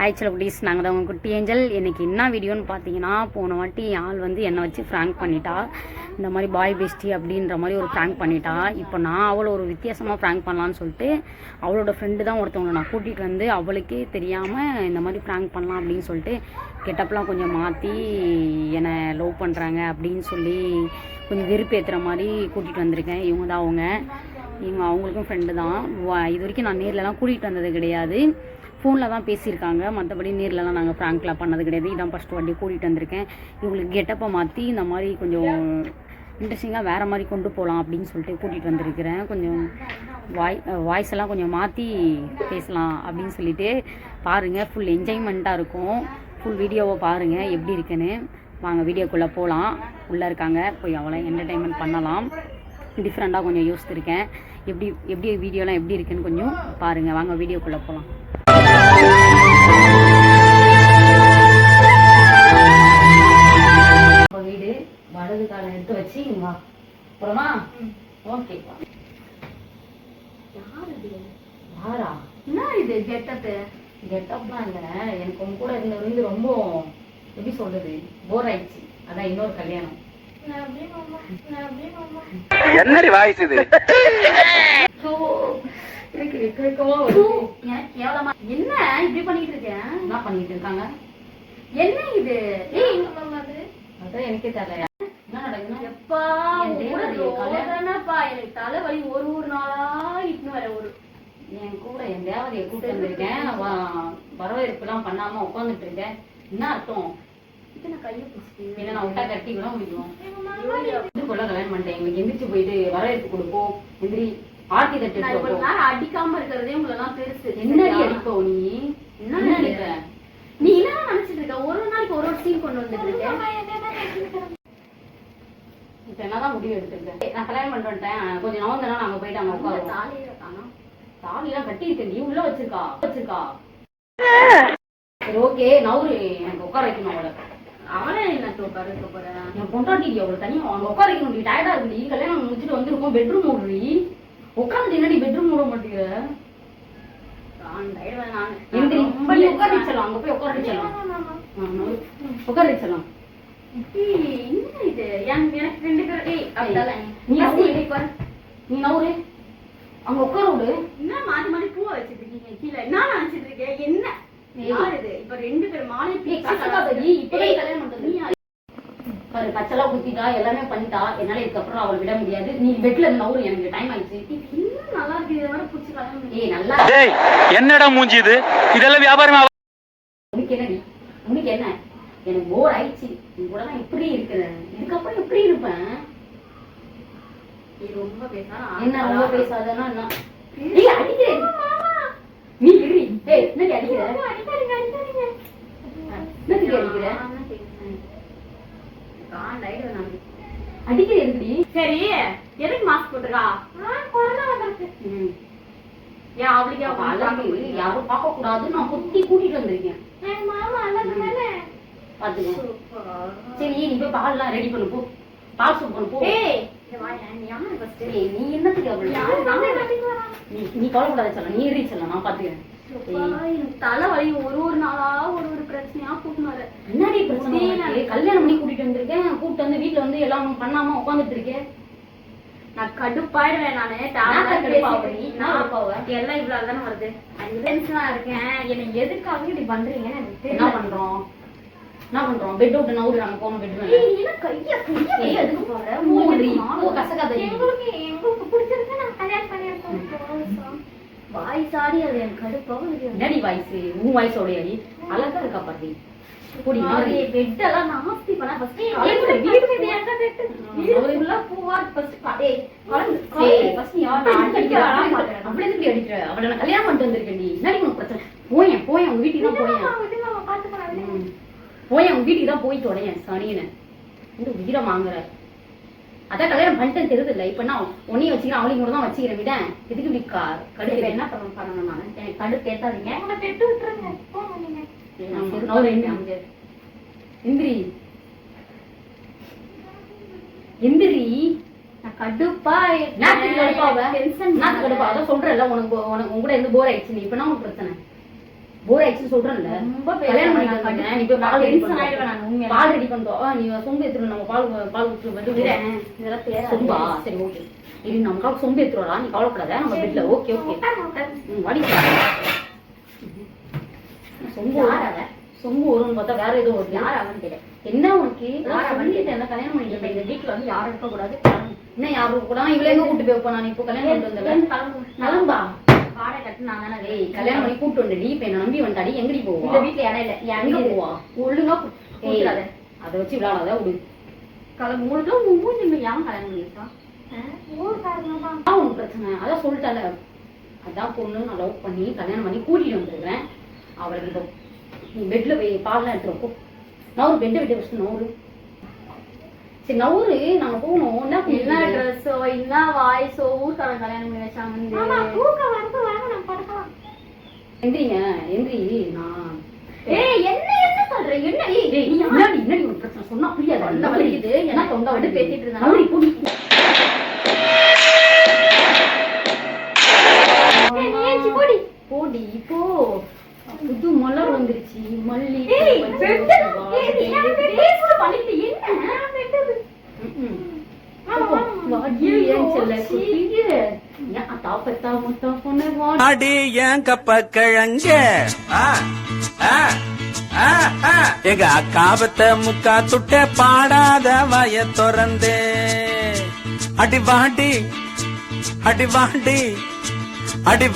Hi சில குட்டீஸ். நாங்கள் தான் உங்கள் குட்டி ஏஞ்சல். இன்றைக்கி என்ன வீடியோன்னு பார்த்தீங்கன்னா போன வாட்டி ஆள் வந்து என்னை வச்சு ஃப்ராங்க் பண்ணிட்டா. இந்த மாதிரி பாய் பெஸ்டி அப்படின்ற மாதிரி ஒரு ஃப்ராங்க் பண்ணிட்டா. இப்போ நான் அவளை ஒரு வித்தியாசமாக ஃப்ராங்க் பண்ணலான்னு சொல்லிட்டு அவளோட ஃப்ரெண்டு தான் ஒருத்தவங்களை நான் கூட்டிகிட்டு வந்து அவளுக்கே தெரியாமல் இந்த மாதிரி ஃப்ராங்க் பண்ணலாம் அப்படின்னு சொல்லிட்டு கெட்டப்லாம் கொஞ்சம் மாற்றி என்னை லவ் பண்ணுறாங்க அப்படின்னு சொல்லி கொஞ்சம் வெறுப்பேற்றுற மாதிரி கூட்டிகிட்டு வந்திருக்கேன். இவங்க தான் அவங்க. இவங்க அவங்களுக்கும் ஃப்ரெண்டு தான். இது வரைக்கும் நான் நேர்லலாம் கூட்டிகிட்டு வந்தது கிடையாது. ஃபோனில் தான் பேசியிருக்காங்க. மற்றபடி நேரிலலாம் நாங்கள் ஃப்ராங்க்லாம் பண்ணது கிடையாது. இதான் ஃபஸ்ட் வண்டி கூட்டிகிட்டு வந்திருக்கேன். இவங்களுக்கு கெட்டப்பை மாற்றி இந்த மாதிரி கொஞ்சம் இன்ட்ரெஸ்டிங்காக வேறு மாதிரி கொண்டு போகலாம் அப்படின்னு சொல்லிட்டு கூட்டிகிட்டு வந்திருக்கிறேன். கொஞ்சம் வாய் வாய்ஸ் எல்லாம் கொஞ்சம் மாற்றி பேசலாம் அப்படின்னு சொல்லிட்டு பாருங்கள் ஃபுல் என்ஜாய்மெண்ட்டாக இருக்கும். ஃபுல் வீடியோவை பாருங்கள் எப்படி இருக்குன்னு. வாங்க வீடியோக்குள்ளே போகலாம் உள்ளே இருக்காங்க போய் அவ்வளோ என்டர்டைன்மெண்ட் பண்ணலாம். டிஃப்ரெண்ட்டாக கொஞ்சம் யோசிச்சிருக்கேன். எப்படி எப்படி வீடியோலாம் எப்படி இருக்குன்னு கொஞ்சம் பாருங்கள் வாங்க வீடியோக்குள்ளே போகலாம் வச்சு வா போறோமா ஓகே. யாரா என்ன இது கெட்டப்பு கெட்டப்லாம் இல்லை. எனக்கு உங்க கூட இருந்தது வந்து ரொம்ப எப்படி சொல்றது போர் ஆயிடுச்சு. அதான் இன்னொரு கல்யாணம். என்னடி வாய்ஸ் இது? ஸோ எனக்கு கேட்கவா வருது. எனக்கு கேவலமா. என்ன இப்படி பண்ணிட்டு இருக்கேன் என்ன பண்ணிட்டு இருக்காங்க? என்ன இது? அதான் எனக்கே தெரியல கல்யாணம் ரோதனப்பா. எனக்கு தலைவலி ஒரு ஒரு நாளா இட்டுன்னு வர ஒரு. என் கூட என் தேவதையை கூட்டு வந்திருக்கேன். வரவேற்புலாம் பண்ணாம உட்காந்துட்டு இருக்கேன். என்ன அர்த்தம்? இது நான் கையை பிடிச்சிட்டு என்ன நான் விட்டா கட்டி கூட முடியும். இதுக்குள்ள கல்யாணம் பண்ணிட்டேன். எங்களுக்கு எந்திரிச்சு போயிட்டு வரவேற்பு கொடுப்போம். எந்திரி ஆர்த்தி தட்டு அடிக்காம இருக்கிறதே உங்களை எல்லாம் பெருசு. என்னடி? அடிப்போ நீ? என்ன நினைக்கிற? நீ என்ன நினைச்சிட்டு இருக்க. ஒரு ஒரு நாளைக்கு ஒரு ஒரு சீன் கொண்டு வந்துட்டு இருக்க என்னதான் முடிவு எடுத்திருக்கேன் நான் கல்யாணம் பண்ணிட்டு வந்துட்டேன். கொஞ்சம் நவந்தனா நாங்க போயிட்டு அங்க உட்காருவோம். காணோம் தாலிலாம் கட்டி இருக்கேன் நீ உள்ள வச்சிருக்கா? வச்சிருக்கா? சரி ஓகே. நவுரு எனக்கு உட்கார வைக்கணும் அவளை. அவனே என்ன உட்கார இருக்க போறேன் என் பொண்டாட்டி அவளை தனியா அங்க உட்கார வைக்கணும் நீ டயர்டா இருக்கு. கல்யாணம் முடிச்சுட்டு வந்திருக்கோம். பெட்ரூம் ஓடுறி? உட்காந்துட்டு என்னடி பெட்ரூம் ஓட மாட்டேங்கிற? உட்கார வச்சலாம் அங்க போய் உட்கார வச்சலாம். உட்கார வச்சலாம் என்ன இது? எனக்கு எனக்கு ரெண்டு பேரும் ஏய் அப்படிதானே நீ. இப்படி பாரு நீ நவுரு அங்க உட்கார விடு. என்ன மாத்தி மாத்தி பூவை வச்சிட்டு இருக்கீங்க கீழே? என்ன நினைச்சிட்டு இருக்கேன் என்ன. யார் இது? இப்ப ரெண்டு பேரும் மாலை இப்பவே கல்யாணம் பண்றது. பாரு குத்திட்டா எல்லாமே பண்ணிட்டா. என்னால இதுக்கப்புறம் அவளை விட முடியாது. நீ பெட்ல இருந்து நவுரு எனக்கு டைம் ஆயிடுச்சு. இன்னும் நல்லா இருக்கு? இதை வர பிடிச்சி கல்யாணம் பண்ணி. ஏய் நல்லா டேய் என்னடா மூஞ்சி இது? இதெல்லாம் வியாபாரமா உனக்கு என்னடி உனக்கு என்ன? எனக்கு போர் ஆயிடுச்சு. நீ கூட நான் இப்படி இருக்கிறேன். இதுக்கப்புறம் எப்படி இருப்பேன். நீ ரொம்ப பேசினா என்ன ரொம்ப பேசாதன்னா என்ன? ஏய் அடிக்கிறேன். நீ இரு. ஏய் என்னடி அடிக்கிற? அடிக்காதீங்க அடிக்காதீங்க. என்னடி அடிக்கிற? காண்டாயிடுவேன் நான் அடிக்கிற எதுக்குடி சரி எதுக்கு மாஸ்க் போட்டுருக்கா? கொரோனா வந்திருக்கு. ஏன் அவளுக்கு யாரும் பார்க்க கூடாது நான் குத்தி கூட்டிட்டு வந்திருக்கேன். மாமா அழகு தானே பாத்துக்கோ. சரி நீ போய் பால்லாம் ரெடி பண்ணு போ. பால் சூப் பண்ணு போ. நீ என்னத்துக்கு வரேன். நீ கவலைப்படாத சொல்ல நீ எரி சொல்ல நான் பாத்துக்கிறேன். ஒரு ஒரு நாளா ஒரு ஒரு பிரச்சனையா கூட்டின்னு வர என்னடி பிரச்சனை? கல்யாணம் பண்ணி கூட்டிட்டு வந்திருக்கேன். கூட்டிட்டு வந்து வீட்டுல வந்து எல்லாம் பண்ணாம உட்காந்துட்டு இருக்கேன். நான் கடுப்பாயிடுவேன் நானு? எல்லாம் இவ்வளவு தானே வருது. டென்ஷனா இருக்கேன். என்னை எதுக்காக இப்படி பண்றீங்கன்னு என்ன பண்றோம்? என்ன பண்றோம்? பெட் விட்டு நவுறு நாங்க போனோம் பெட் என்ன கைய கைய ஏய், எதுக்கு போற? மூடி, பூ கசக்காத நீ. எங்களுக்கு எங்களுக்கு பிடிச்சிருக்கு நான் கல்யாணம் பண்ணிருக்கோம் வாய் சாடி அது எனக்கு கடுப்பாக என்னடி வாய்ஸ்? உன் வாய்ஸோட அடி அழகா இருக்கா கூடி பெட் எல்லாம் நாஸ்தி பண்ணா ஃபர்ஸ்ட் வீடு பூவா ஃபர்ஸ்ட் ஃபர்ஸ்ட் நீ அப்படி யார் எதுக்கு அடிக்கிற? அப்படி எதுக்கு அடிக்கிற? அவளை நான் கல்யாணம் பண்ணிட்டு வந்திருக்கேன்டி. என்னடி உனக்கு பிரச்சனை? போயேன், போயேன், உங்க வீட்டுக்கு தான் போயேன். ம். போயேன், உங்க வீட்டுக்கு தான் போய் தொலையேன், சனியனை. இந்த உயிரை வாங்குற. அதான் கல்யாணம் பண்ணிட்டேன்னு தெரியுதுல்ல. இப்ப நான் உன்னையும் வச்சுக்கிறேன், அவளையும் கூட தான் வச்சுக்கிறேன், விடேன். எதுக்கு இப்படி க- கடுப்பு? என்ன பண்ணணும் பண்ணணும் நான் எனக்கு கடுப்பு ஏத்தாதீங்க உங்களை பெட்டு விட்டுருங்க எந்திரி. எந்திரி. நான் கடுப்பா? டென்ஷன் கடுப்பா? அதான் சொல்றேன்ல, உனக்கு உனக்கு உன் கூட இருந்து bore ஆயிடுச்சு. நீ இப்ப பிரச்சனை போர் ஆயிடுச்சு சொல்றேன்ல. ரொம்ப கல்யாணம் பண்ணிட்டு வந்தேன். நீ போய் பால் ரெடி. பால் வா. நீ சொம்பு எடுத்துரு நம்ம பால் பால் ஊற்று வந்து இதெல்லாம் தேராது. சொம்பா. சரி ஓகே. இது நமக்காக சொம்பு எடுத்துருவா நீ கவலைப்படாத. நம்ம ஓகே ஓகே. ம், வாடி. சொம்பு? சொம்பு வரும்னு பார்த்தா வேற ஏதோ வருது யார் அவன்னு கேட்டேன். என்ன உனக்கு? அவன் என்ன கல்யாணம் பண்ணிட்டு இந்த வீட்டுல வந்து யாரும் இருக்கக்கூடாது. என்ன யாரும் கூட இவளே எங்க கூட்டு போய் நான் இப்போ கல்யாணம் பண்ணிட்டு கிளம்பு? நலம்பா நான் தானே ஏய் கல்யாணம் பண்ணி கூட்டு வந்தடி. இப்ப என்ன நம்பி வந்தாடி எங்கடி போவா? இந்த வீட்டுல இடம் இல்ல. எங்க. போவா? ஒழுங்கா கூப்பிடாத. அதை வச்சு விளையாடாத விடு. ஒழுங்கா உன் மூஞ்சி மேல ஏன் கல்யாணம். அதான் உனக்கு பிரச்சனை. அதான் சொல்லிட்டால அதான் பொண்ணு நான் லவ் பண்ணி கல்யாணம் பண்ணி கூட்டிட்டு வந்துருக்கிறேன் அவளுக்கு இப்போ நீ பெட்ல போய் பால்லாம் எடுத்துருப்போ நவரு பெட்டை விட்டு ஃபஸ்ட்டு நவரு சரி நவரு நாங்க போகணும். என்ன என்ன ட்ரெஸ்ஸோ என்ன வாய்ஸோ ஊர்க்காரன் கல்யாணம் பண்ணி வச்சாங்க வந்து தூக்கம் வரது வாங்க நம்ம படுக்கலாம் எந்திரிங்க எந்திரி நான் ஏய். என்ன என்ன சொல்ற? என்ன? ஏய் டேய், நீ என்னடி என்னடி ஒரு பிரச்சனை? சொன்னா புரியாது. தொண்டை வலிக்குது. என்ன தொண்டை அடுப்பு வலிக்குது ஏத்திட்டு இருந்தா? நவரி போடி ஏய், நீ ஏஞ்சி போடி. போடி போ. புது மலர் வந்துருச்சு. மல்லி என்ன. வாடி, ஐயோ, ஏன் செல்ல சீ. குட்டி? பொண்ணு அடி ஏன் கப்ப கிழங்க எங்க அக்காபத்த முக்கா துட்ட பாடாத வய திறந்தே அடி வாண்டி அடி வாண்டி அடி